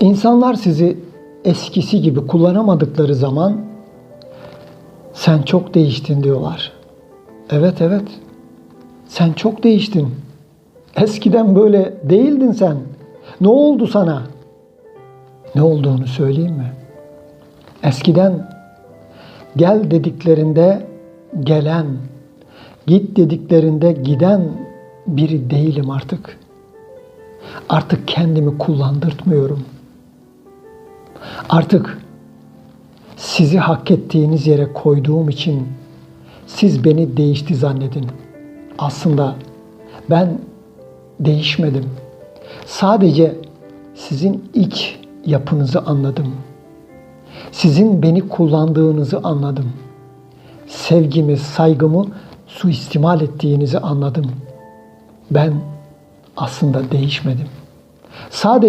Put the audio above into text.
İnsanlar sizi eskisi gibi kullanamadıkları zaman sen çok değiştin diyorlar. Evet evet. Sen çok değiştin. Eskiden böyle değildin sen. Ne oldu sana? Ne olduğunu söyleyeyim mi? Eskiden gel dediklerinde gelen, git dediklerinde giden biri değilim artık. Artık kendimi kullandırtmıyorum. Artık sizi hak ettiğiniz yere koyduğum için siz beni değişti zannedin. Aslında ben değişmedim. Sadece sizin iç yapınızı anladım. Sizin beni kullandığınızı anladım. Sevgimi, saygımı suistimal ettiğinizi anladım. Ben aslında değişmedim. Sadece